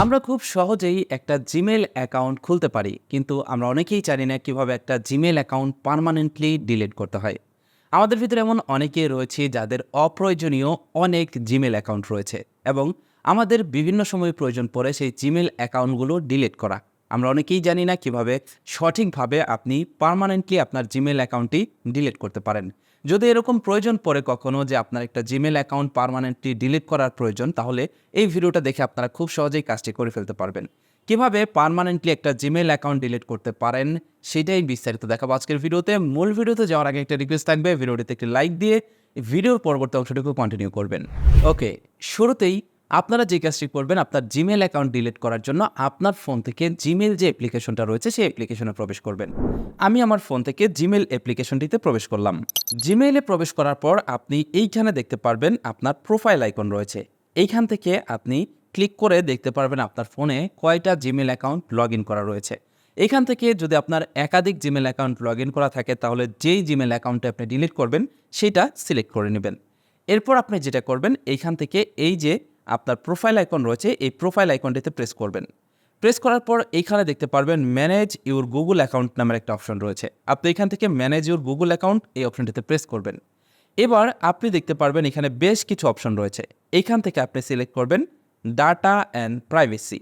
আমরা খুব সহজেই একটা জিমেল অ্যাকাউন্ট খুলতে পারি, কিন্তু আমরা অনেকেই জানি না কীভাবে একটা জিমেল অ্যাকাউন্ট পার্মানেন্টলি ডিলিট করতে হয়। আমাদের ভিতরে এমন অনেকেই রয়েছে যাদের অপ্রয়োজনীয় অনেক জিমেল অ্যাকাউন্ট রয়েছে এবং আমাদের বিভিন্ন সময় প্রয়োজন পড়ে সেই জিমেল অ্যাকাউন্টগুলো ডিলিট করা। আমরা অনেকেই জানি না কীভাবে সঠিকভাবে আপনি পার্মানেন্টলি আপনার জিমেল অ্যাকাউন্টটি ডিলিট করতে পারেন। যদি এরকম প্রয়োজন পড়ে কখনো যে আপনার একটা জিমেল অ্যাকাউন্ট পারমানেন্টলি ডিলিট করার প্রয়োজন, তাহলে এই ভিডিওটা দেখে আপনারা খুব সহজেই কাজটি করে ফেলতে পারবেন। কীভাবে পারমানেন্টলি একটা জিমেল অ্যাকাউন্ট ডিলিট করতে পারেন, সেটাই বিস্তারিত দেখাবো আজকের ভিডিওতে। মূল ভিডিওতে যাওয়ার আগে একটা রিকোয়েস্ট থাকবে, ভিডিওটিতে একটি লাইক দিয়ে, ভিডিওর পরবর্তী অংশটুকু কন্টিনিউ করবেন। ওকে শুরুতেই আপনারা যে কাজটি করবেন আপনার জিমেল অ্যাকাউন্ট ডিলিট করার জন্য আপনার ফোন থেকে জিমেল যে অ্যাপ্লিকেশনটা রয়েছে সেই অ্যাপ্লিকেশনে প্রবেশ করবেন। আমি আমার ফোন থেকে জিমেল অ্যাপ্লিকেশনটিতে প্রবেশ করলাম। জিমেইলে প্রবেশ করার পর আপনি এইখানে দেখতে পারবেন আপনার প্রোফাইল আইকন রয়েছে। এইখান থেকে আপনি ক্লিক করে দেখতে পারবেন আপনার ফোনে কয়টা জিমেল অ্যাকাউন্ট লগ করা রয়েছে। এখান থেকে যদি আপনার একাধিক জিমেল অ্যাকাউন্ট লগ করা থাকে তাহলে যেই জিমেল অ্যাকাউন্টে আপনি ডিলিট করবেন, সেটা সিলেক্ট করে নেবেন। এরপর আপনি যেটা করবেন, এইখান থেকে এই যে আপনার প্রোফাইল আইকন রয়েছে, এই প্রোফাইল আইকনটিতে প্রেস করবেন। প্রেস করার পর এইখানে দেখতে পারবেন ম্যানেজ ইউর গুগল অ্যাকাউন্ট নামের একটা অপশন রয়েছে। আপনি এখান থেকে ম্যানেজ ইউর গুগল অ্যাকাউন্ট এই অপশনটিতে প্রেস করবেন। এবার আপনি দেখতে পারবেন এখানে বেশ কিছু অপশন রয়েছে। এইখান থেকে আপনি সিলেক্ট করবেন data and privacy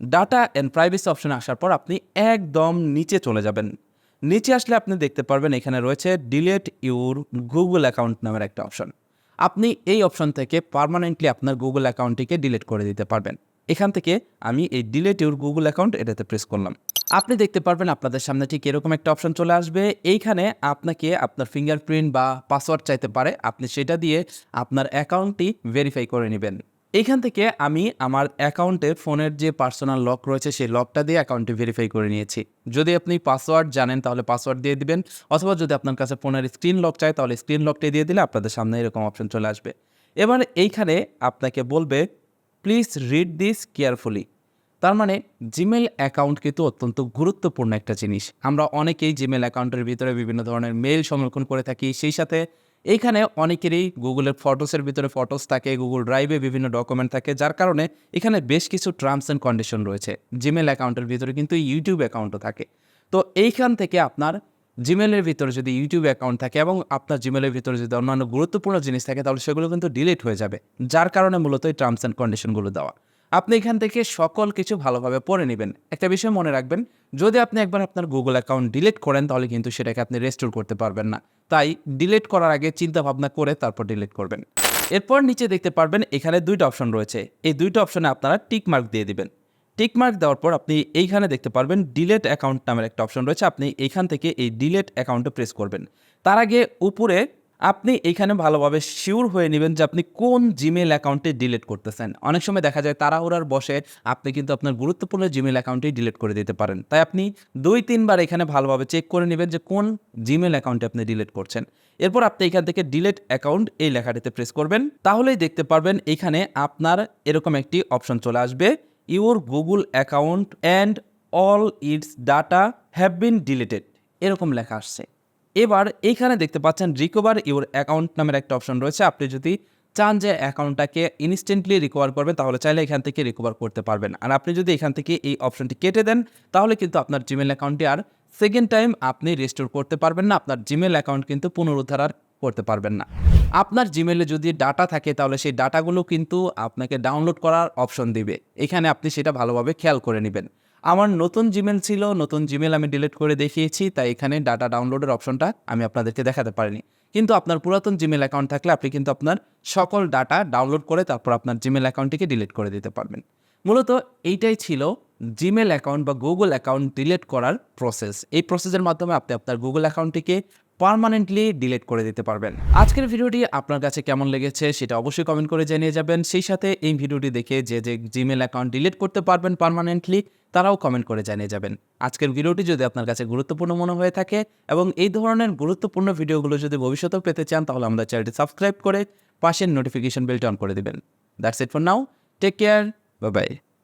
data and privacy অপশনে আসার পর আপনি একদম নিচে চলে যাবেন। নিচে আসলে আপনি দেখতে পারবেন এখানে রয়েছে ডিলেট ইউর গুগল অ্যাকাউন্ট নামের একটা অপশন আপনি এই অপশন থেকে পারমানেন্টলি আপনার গুগল অ্যাকাউন্টটিকে ডিলিট করে দিতে পারবেন। এখান থেকে আমি এই ডিলেট ইউর গুগল অ্যাকাউন্ট এটাতে প্রেস করলাম। আপনি দেখতে পারবেন আপনাদের সামনে ঠিক এরকম একটা অপশন চলে আসবে। এইখানে আপনাকে আপনার ফিঙ্গারপ্রিন্ট বা পাসওয়ার্ড চাইতে পারে। আপনি সেটা দিয়ে আপনার অ্যাকাউন্টটি ভেরিফাই করে নেবেন। এইখান থেকে আমি আমার অ্যাকাউন্টের ফোনের যে পার্সোনাল লক রয়েছে, সেই লকটা দিয়ে অ্যাকাউন্টটি ভেরিফাই করে নিয়েছি। যদি আপনি পাসওয়ার্ড জানেন, তাহলে পাসওয়ার্ড দিয়ে দিবেন, অথবা যদি আপনার কাছে ফোনের স্ক্রিন লক চাই, তাহলে স্ক্রিন লকটি দিয়ে দিলে আপনাদের সামনে এরকম অপশন চলে আসবে। এবার এইখানে আপনাকে বলবে প্লিজ রিড দিস কেয়ারফুলি তার মানে জিমেল অ্যাকাউন্ট কিন্তু অত্যন্ত গুরুত্বপূর্ণ একটা জিনিস। আমরা অনেকেই জিমেল অ্যাকাউন্টের ভিতরে বিভিন্ন ধরনের মেল সংরক্ষণ করে থাকি। সেই সাথে এইখানে অনেকেরই গুগলের ফটোসের ভিতরে ফটোস থাকে, গুগল ড্রাইভে বিভিন্ন ডকুমেন্ট থাকে, যার কারণে এখানে বেশ কিছু টার্মস অ্যান্ড কন্ডিশন রয়েছে। জিমেল অ্যাকাউন্টের ভিতরে কিন্তু ইউটিউব অ্যাকাউন্টও থাকে। তো এইখান থেকে আপনার জিমেলের ভিতরে যদি ইউটিউব অ্যাকাউন্ট থাকে এবং আপনার জিমেলের ভিতরে যদি অন্যান্য গুরুত্বপূর্ণ জিনিস থাকে, তাহলে সেগুলো কিন্তু ডিলিট হয়ে যাবে। যার কারণে মূলত এই টার্মস অ্যান্ড কন্ডিশনগুলো দেওয়া। আপনি এখান থেকে সকল কিছু ভালোভাবে পড়ে নেবেন। একটা বিষয় মনে রাখবেন, যদি আপনি একবার আপনার গুগল অ্যাকাউন্ট ডিলিট করেন, তাহলে কিন্তু সেটাকে আপনি রেস্টোর করতে পারবেন না। তাই ডিলিট করার আগে চিন্তা ভাবনা করে তারপর ডিলিট করবেন। এরপর নিচে দেখতে পারবেন, এখানে দুইটা অপশন রয়েছে। এই দুইটা অপশনে আপনারা টিক মার্ক দিয়ে দিবেন। টিক মার্ক দেওয়ার পর আপনি এইখানে দেখতে পারবেন ডিলেট অ্যাকাউন্ট নামের একটা অপশন রয়েছে। আপনি এইখান থেকে এই ডিলেট অ্যাকাউন্টে প্রেস করবেন। তার আগে উপরে আপনি এইখানে ভালোভাবে শিওর হয়ে নেবেন যে আপনি কোন জিমেল অ্যাকাউন্টে ডিলিট করতেছেন। অনেক সময় দেখা যায় তাড়াহুড়ার বসে আপনি কিন্তু আপনার গুরুত্বপূর্ণ জিমেল অ্যাকাউন্টেই ডিলিট করে দিতে পারেন। তাই আপনি দুই, তিনবার এখানে ভালোভাবে চেক করে নেবেন যে কোন জিমেল অ্যাকাউন্টে আপনি ডিলিট করছেন। এরপর আপনি এখান থেকে ডিলেট অ্যাকাউন্ট এই লেখাটিতে প্রেস করবেন। তাহলেই দেখতে পারবেন এখানে আপনার এরকম একটি অপশন চলে আসবে। Your Google account and all its data have been deleted এরকম লেখা আসছে। এবার এইখানে দেখতে পাচ্ছেন রিকভার ইউর অ্যাকাউন্ট নামের একটা অপশন রয়েছে। আপনি যদি চান যে অ্যাকাউন্টটাকে ইনস্ট্যান্টলি রিকভার করবেন, তাহলে চাইলে এখান থেকে রিকভার করতে পারবেন। আর আপনি যদি এখান থেকে এই অপশনটি কেটে দেন, তাহলে কিন্তু আপনার জিমেল অ্যাকাউন্টটি আর সেকেন্ড টাইম আপনি রেস্টোর করতে পারবেন না। আপনার জিমেল অ্যাকাউন্ট কিন্তু পুনরুদ্ধার আর করতে পারবেন না। আপনার জিমেলে যদি ডাটা থাকে, তাহলে সেই ডাটাগুলো কিন্তু আপনাকে ডাউনলোড করার অপশন দিবে। এখানে আপনি সেটা ভালোভাবে খেয়াল করে নেবেন। আমার নতুন জিমেল ছিল, নতুন জিমেল আমি ডিলিট করে দেখিয়েছি, তাই এখানে ডাটা ডাউনলোডের অপশনটা আমি আপনাদেরকে দেখাতে পারিনি। কিন্তু আপনার পুরাতন জিমেল অ্যাকাউন্ট থাকলে আপনি কিন্তু আপনার সকল ডাটা ডাউনলোড করে তারপর আপনার জিমেল অ্যাকাউন্টটিকে ডিলিট করে দিতে পারবেন। মূলত এইটাই ছিল জিমেল অ্যাকাউন্ট বা গুগল অ্যাকাউন্ট ডিলিট করার প্রসেস এই প্রসেসের মাধ্যমে আপনি আপনার গুগল অ্যাকাউন্টটিকে পার্মানেন্টলি ডিলিট করে দিতে পারবেন। আজকের ভিডিওটি আপনার কাছে কেমন লেগেছে সেটা অবশ্যই কমেন্ট করে জানিয়ে যাবেন। সেই সাথে এই ভিডিওটি দেখে যে যে জিমেল অ্যাকাউন্ট ডিলিট করতে পারবেন পার্মানেন্টলি তারাও কমেন্ট করে জানিয়ে যাবেন। আজকের ভিডিওটি যদি আপনার কাছে গুরুত্বপূর্ণ মনে হয়ে থাকে এবং এই ধরনের গুরুত্বপূর্ণ ভিডিওগুলো যদি ভবিষ্যতেও পেতে চান, তাহলে আমাদের চ্যানেলটি সাবস্ক্রাইব করে পাশের নোটিফিকেশন বেলটি অন করে দেবেন। That's it for now take care bye bye